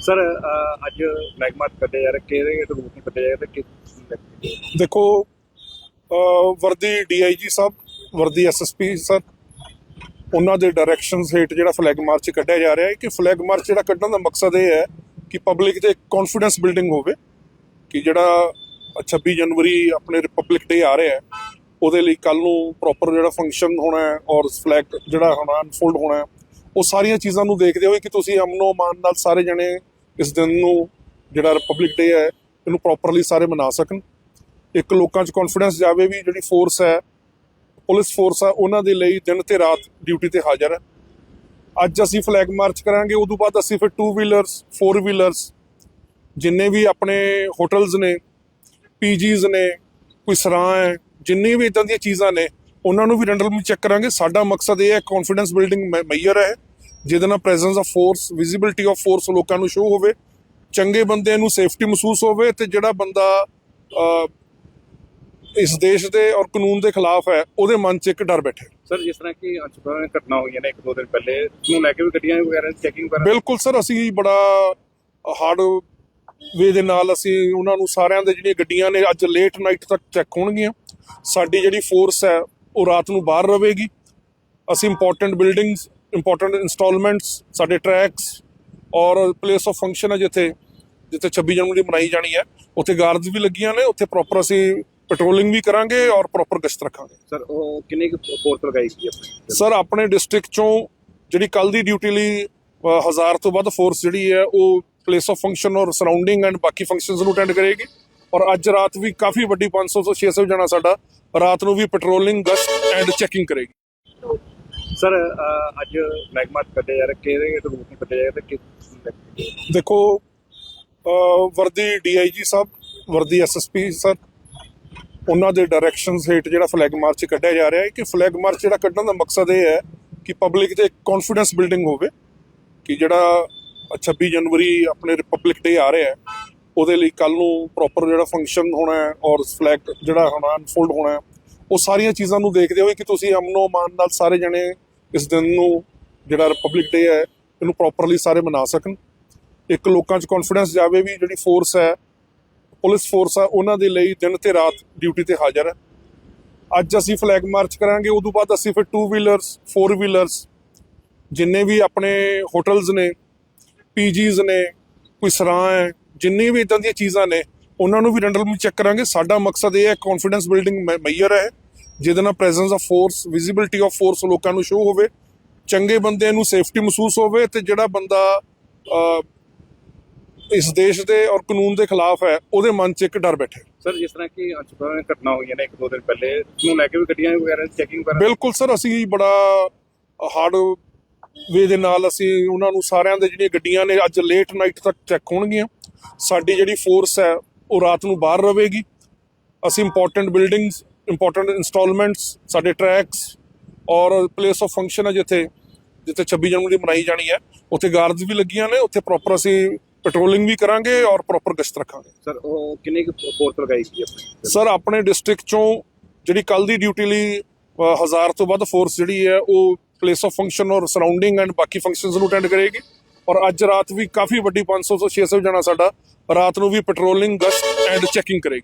Sir ਅੱਜ ਮੈਗਮਾ ਕੱਢੇ ਯਾਰ ਕਿਹੜੇ ਰੂਟ ਨੂੰ ਕੱਢੇ ਯਾਰ ਤੇ ਕਿ ਦੇਖੋ ਵਰਦੀ ਡੀਆਈਜੀ ਸਾਹਿਬ, ਵਰਦੀ ਐਸਐਸਪੀ ਸਰ ਉਹਨਾਂ ਦੇ ਡਾਇਰੈਕਸ਼ਨਸ ਹੇਠ ਜਿਹੜਾ ਫਲੈਗ ਮਾਰਚ ਕੱਢਿਆ ਜਾ ਰਿਹਾ ਹੈ ਕਿ ਫਲੈਗ ਮਾਰਚ ਜਿਹੜਾ ਕੱਢਣ ਦਾ ਮਕਸਦ ਇਹ ਹੈ ਕਿ ਪਬਲਿਕ ਤੇ ਕੌਨਫੀਡੈਂਸ ਬਿਲਡਿੰਗ ਹੋਵੇ ਕਿ ਜਿਹੜਾ 26 ਜਨਵਰੀ ਆਪਣੇ ਰਿਪਬਲਿਕ ਡੇ ਆ ਰਿਹਾ ਹੈ, ਉਹਦੇ ਲਈ ਕੱਲ ਨੂੰ ਪ੍ਰੋਪਰ ਜਿਹੜਾ ਫੰਕਸ਼ਨ ਹੋਣਾ ਹੈ ਔਰ ਫਲੈਗ ਜਿਹੜਾ ਹੋਣਾ ਅਨਫੋਲਡ ਹੋਣਾ ਹੈ ਉਹ ਸਾਰੀਆਂ ਚੀਜ਼ਾਂ ਨੂੰ ਦੇਖਦੇ ਹੋਏ ਕਿ ਤੁਸੀਂ ਅਮਨੋ ਮਾਨ ਨਾਲ ਸਾਰੇ ਜਣੇ ਇਸ ਦਿਨ ਨੂੰ ਜਿਹੜਾ ਰਿਪਬਲਿਕ ਡੇ ਹੈ, ਇਹਨੂੰ ਪ੍ਰੋਪਰਲੀ ਸਾਰੇ ਮਨਾ ਸਕਣ। ਇੱਕ ਲੋਕਾਂ 'ਚ ਕੌਨਫੀਡੈਂਸ ਜਾਵੇ ਵੀ ਜਿਹੜੀ ਫੋਰਸ ਹੈ ਪੁਲਿਸ ਫੋਰਸ ਆ ਉਹਨਾਂ ਦੇ ਲਈ ਦਿਨ ਤੇ ਰਾਤ ਡਿਊਟੀ ਤੇ ਹਾਜ਼ਰ ਹੈ। ਅੱਜ ਅਸੀਂ ਫਲੈਗ ਮਾਰਚ ਕਰਾਂਗੇ, ਉਦੋਂ ਬਾਅਦ ਅਸੀਂ ਫਿਰ 2 ਵੀਲਰਸ 4 ਵੀਲਰਸ ਜਿੰਨੇ ਵੀ ਆਪਣੇ ਹੋਟਲਸ ਨੇ ਪੀਜੀਜ਼ ਨੇ, ਕੋਈ ਸਰਾਂ ਹੈ, ਜਿੰਨੀ ਵੀ ਇਦਾਂ ਦੀਆਂ ਚੀਜ਼ਾਂ ਨੇ, ਉਹਨਾਂ ਨੂੰ ਵੀ ਰੈਂਡਮਲੀ ਚੈੱਕ ਕਰਾਂਗੇ। ਸਾਡਾ ਮਕਸਦ ਇਹ ਹੈ ਕੌਨਫੀਡੈਂਸ ਬਿਲਡਿੰਗ ਮੈਯਰ ਹੈ। ਜਿਹਦੇ ਨਾਲ presence of force visibility of force ਲੋਕਾਂ ਨੂੰ ਸ਼ੋ ਹੋਵੇ ਚੰਗੇ ਬੰਦਿਆਂ ਨੂੰ ਸੇਫਟੀ ਮਹਿਸੂਸ ਹੋਵੇ ਤੇ ਜਿਹੜਾ ਬੰਦਾ ਇਸ ਦੇਸ਼ ਦੇ ਔਰ ਕਾਨੂੰਨ ਦੇ ਖਿਲਾਫ ਹੈ ਉਹਦੇ ਮਨ 'ਚ ਇੱਕ ਡਰ ਬੈਠੇ। ਸਰ ਜਿਸ ਤਰ੍ਹਾਂ ਕਿ ਅੱਜ ਸੁਬਾਹ ਘਟਨਾ ਹੋਈਆਂ ਨੇ ਇੱਕ ਦੋ ਦਿਨ ਪਹਿਲੇ ਨੂੰ ਲੈ ਕੇ ਵੀ ਗੱਡੀਆਂ ਵਗੈਰਾ ਚੈਕਿੰਗ ਵਗੈਰਾ? ਬਿਲਕੁਲ ਸਰ ਅਸੀਂ ਬੜਾ ਹਾਰਡ ਵੇ ਦੇ ਨਾਲ ਅਸੀਂ ਉਹਨਾਂ ਨੂੰ ਸਾਰਿਆਂ ਦੇ ਜਿਹੜੀਆਂ ਗੱਡੀਆਂ ਨੇ ਅੱਜ ਲੇਟ ਨਾਈਟ ਤੱਕ ਚੈੱਕ ਹੋਣਗੀਆਂ। ਸਾਡੀ ਜਿਹੜੀ ਫੋਰਸ ਹੈ ਉਹ ਰਾਤ ਨੂੰ ਬਾਹਰ ਰਹੇਗੀ। ਅਸੀਂ ਇੰਪੋਰਟੈਂਟ ਬਿਲਡਿੰਗਸ ਇੰਪੋਰਟੈਂਟ ਇਨਸਟਾਲਮੈਂਟਸ ਸਾਡੇ ਟਰੈਕਸ ਔਰ ਪਲੇਸ ਆਫ ਫੰਕਸ਼ਨ ਹੈ ਜਿੱਥੇ ਜਿੱਥੇ 26 ਜਨਵਰੀ ਮਨਾਈ ਜਾਣੀ ਹੈ। ਉੱਥੇ ਗਾਰਡਸ ਵੀ ਲੱਗੀਆਂ ਨੇ ਉੱਥੇ ਪ੍ਰੋਪਰ ਅਸੀਂ ਪੈਟਰੋਲਿੰਗ ਵੀ ਕਰਾਂਗੇ ਔਰ ਪ੍ਰੋਪਰ ਗਸ਼ਤ ਰੱਖਾਂਗੇ। ਸਰ ਉਹ ਕਿੰਨੀ ਕੁ ਫੋਰਸ ਲਗਾਈ ਸੀ ਆਪਣੀ? ਸਰ ਆਪਣੇ ਡਿਸਟ੍ਰਿਕਟ ਚੋਂ ਜਿਹੜੀ ਕੱਲ ਦੀ ਡਿਊਟੀ ਲਈ ਹਜ਼ਾਰ ਤੋਂ ਵੱਧ ਫੋਰਸ ਜਿਹੜੀ ਹੈ ਉਹ ਪਲੇਸ ਆਫ ਫੰਕਸ਼ਨ ਔਰ ਸਰਾਊਂਡਿੰਗ ਐਂਡ ਬਾਕੀ ਫੰਕਸ਼ਨਸ ਨੂੰ ਅਟੈਂਡ ਕਰੇਗੀ। ਔਰ ਅੱਜ ਰਾਤ ਵੀ ਕਾਫੀ ਵੱਡੀ 500 ਤੋਂ 600 ਜਣਾ ਸਾਡਾ ਰਾਤ ਨੂੰ ਵੀ ਪੈਟਰੋਲਿੰਗ ਗਸ਼ਤ ਐਂਡ ਚੈਕਿੰਗ ਕਰੇਗੀ। ਸਰ ਅੱਜ ਮੈਗਮਾ ਕੱਢੇ ਯਾਰ ਕਿਹੜੇ ਰੂਟ ਨੂੰ ਕੱਢੇ ਯਾਰ ਤੇ ਕਿ ਦੇਖੋ ਵਰਦੀ ਡੀਆਈਜੀ ਸਾਹਿਬ, ਵਰਦੀ ਐਸਐਸਪੀ ਸਰ, ਉਹਨਾਂ ਦੇ ਡਾਇਰੈਕਸ਼ਨਸ ਹੇਠ ਜਿਹੜਾ ਫਲੈਗ ਮਾਰਚ ਕੱਢਿਆ ਜਾ ਰਿਹਾ ਹੈ ਕਿ ਫਲੈਗ ਮਾਰਚ ਜਿਹੜਾ ਕੱਢਣ ਦਾ ਮਕਸਦ ਇਹ ਹੈ ਕਿ ਪਬਲਿਕ ਤੇ ਕੌਨਫੀਡੈਂਸ ਬਿਲਡਿੰਗ ਹੋਵੇ ਕਿ ਜਿਹੜਾ 26 ਜਨਵਰੀ ਆਪਣੇ ਰਿਪਬਲਿਕ ਡੇ ਆ ਰਿਹਾ ਹੈ, ਉਹਦੇ ਲਈ ਕੱਲ ਨੂੰ ਪ੍ਰੋਪਰ ਜਿਹੜਾ ਫੰਕਸ਼ਨ ਹੋਣਾ ਹੈ ਔਰ ਫਲੈਗ ਜਿਹੜਾ ਹੋਣਾ ਅਨਫੋਲਡ ਹੋਣਾ ਹੈ ਉਹ ਸਾਰੀਆਂ ਚੀਜ਼ਾਂ ਨੂੰ ਦੇਖਦੇ ਹੋਏ ਕਿ ਤੁਸੀਂ ਅਮਨੋ ਮਾਨ ਨਾਲ ਸਾਰੇ ਜਣੇ ਇਸ ਦਿਨ ਨੂੰ ਜਿਹੜਾ ਰਿਪਬਲਿਕ ਡੇ ਹੈ, ਇਹਨੂੰ ਪ੍ਰੋਪਰਲੀ ਸਾਰੇ ਮਨਾ ਸਕਣ। ਇੱਕ ਲੋਕਾਂ 'ਚ ਕੌਨਫੀਡੈਂਸ ਜਾਵੇ ਵੀ ਜਿਹੜੀ ਫੋਰਸ ਹੈ, ਪੁਲਿਸ ਫੋਰਸ ਆ, ਉਹਨਾਂ ਦੇ ਲਈ ਦਿਨ ਤੇ ਰਾਤ ਡਿਊਟੀ ਤੇ ਹਾਜ਼ਰ ਹੈ। ਅੱਜ ਅਸੀਂ ਫਲੈਗ ਮਾਰਚ ਕਰਾਂਗੇ, ਉਦੋਂ ਬਾਅਦ ਅਸੀਂ ਫਿਰ 2 ਵੀਲਰਸ 4 ਵੀਲਰਸ ਜਿੰਨੇ ਵੀ ਆਪਣੇ ਹੋਟਲਸ ਨੇ ਪੀਜੀਜ਼ ਨੇ, ਕੋਈ ਸਰਾਂ ਹੈ, ਜਿੰਨੀ ਵੀ ਇਦਾਂ ਦੀਆਂ ਚੀਜ਼ਾਂ ਨੇ ਉਹਨਾਂ ਨੂੰ ਵੀ ਰੈਂਡਮਲੀ ਚੈੱਕ ਕਰਾਂਗੇ। ਸਾਡਾ ਮਕਸਦ ਇਹ ਹੈ ਕੌਨਫੀਡੈਂਸ ਬਿਲਡਿੰਗ ਮੈਯਰ ਹੈ ਜਿਹਦੇ ਨਾਲ presence of force visibility of force ਲੋਕਾਂ ਨੂੰ ਸ਼ੋ ਹੋਵੇ ਚੰਗੇ ਬੰਦਿਆਂ ਨੂੰ ਸੇਫਟੀ ਮਹਿਸੂਸ ਹੋਵੇ ਤੇ ਜਿਹੜਾ ਬੰਦਾ ਇਸ ਦੇਸ਼ ਦੇ ਔਰ ਕਾਨੂੰਨ ਦੇ ਖਿਲਾਫ ਹੈ ਉਹਦੇ ਮਨ 'ਚ ਇੱਕ ਡਰ ਬੈਠੇ। ਸਰ ਜਿਸ ਤਰ੍ਹਾਂ ਕਿ ਅੱਜ ਸੁਬਾਹ ਘਟਨਾ ਹੋਈਆਂ ਨੇ ਇੱਕ ਦੋ ਦਿਨ ਪਹਿਲੇ ਨੂੰ ਲੈ ਕੇ ਵੀ ਗੱਡੀਆਂ ਵਗੈਰਾ ਚੈਕਿੰਗ ਵਗੈਰਾ? ਬਿਲਕੁਲ ਸਰ ਅਸੀਂ ਬੜਾ ਹਾਰਡ ਵੇ ਦੇ ਨਾਲ ਅਸੀਂ ਉਹਨਾਂ ਨੂੰ ਸਾਰਿਆਂ ਦੇ ਜਿਹੜੀਆਂ ਗੱਡੀਆਂ ਨੇ ਅੱਜ ਲੇਟ ਨਾਈਟ ਤੱਕ ਚੈੱਕ ਹੋਣਗੀਆਂ। ਸਾਡੀ ਜਿਹੜੀ ਫੋਰਸ ਹੈ ਉਹ ਰਾਤ ਨੂੰ ਬਾਹਰ ਰਹੇਗੀ। ਅਸੀਂ ਇੰਪੋਰਟੈਂਟ ਬਿਲਡਿੰਗਸ ਇੰਪੋਰਟੈਂਟ ਇਨਸਟਾਲਮੈਂਟਸ ਸਾਡੇ ਟਰੈਕਸ ਔਰ ਪਲੇਸ ਆਫ ਫੰਕਸ਼ਨ ਹੈ ਜਿੱਥੇ ਜਿੱਥੇ 26 ਜਨਵਰੀ ਮਨਾਈ ਜਾਣੀ ਹੈ। ਉੱਥੇ ਗਾਰਡਸ ਵੀ ਲੱਗੀਆਂ ਨੇ ਉੱਥੇ ਪ੍ਰੋਪਰ ਅਸੀਂ ਪੈਟਰੋਲਿੰਗ ਵੀ ਕਰਾਂਗੇ ਔਰ ਪ੍ਰੋਪਰ ਗਸ਼ਤ ਰੱਖਾਂਗੇ। ਸਰ ਉਹ ਕਿੰਨੀ ਕੁ ਫੋਰਸ ਲਗਾਈ ਸੀ ਆਪਣੀ? ਸਰ ਆਪਣੇ ਡਿਸਟ੍ਰਿਕਟ ਚੋਂ ਜਿਹੜੀ ਕੱਲ ਦੀ ਡਿਊਟੀ ਲਈ ਹਜ਼ਾਰ ਤੋਂ ਵੱਧ ਫੋਰਸ ਜਿਹੜੀ ਹੈ ਉਹ ਪਲੇਸ ਆਫ ਫੰਕਸ਼ਨ ਔਰ ਸਰਾਊਂਡਿੰਗ ਐਂਡ ਬਾਕੀ ਫੰਕਸ਼ਨਸ ਨੂੰ ਅਟੈਂਡ ਕਰੇਗੀ। ਔਰ ਅੱਜ ਰਾਤ ਵੀ ਕਾਫੀ ਵੱਡੀ 500 ਤੋਂ 600 ਜਣਾ ਸਾਡਾ ਰਾਤ ਨੂੰ ਵੀ ਪੈਟਰੋਲਿੰਗ ਗਸ਼ਤ ਐਂਡ ਚੈਕਿੰਗ ਕਰੇਗੀ।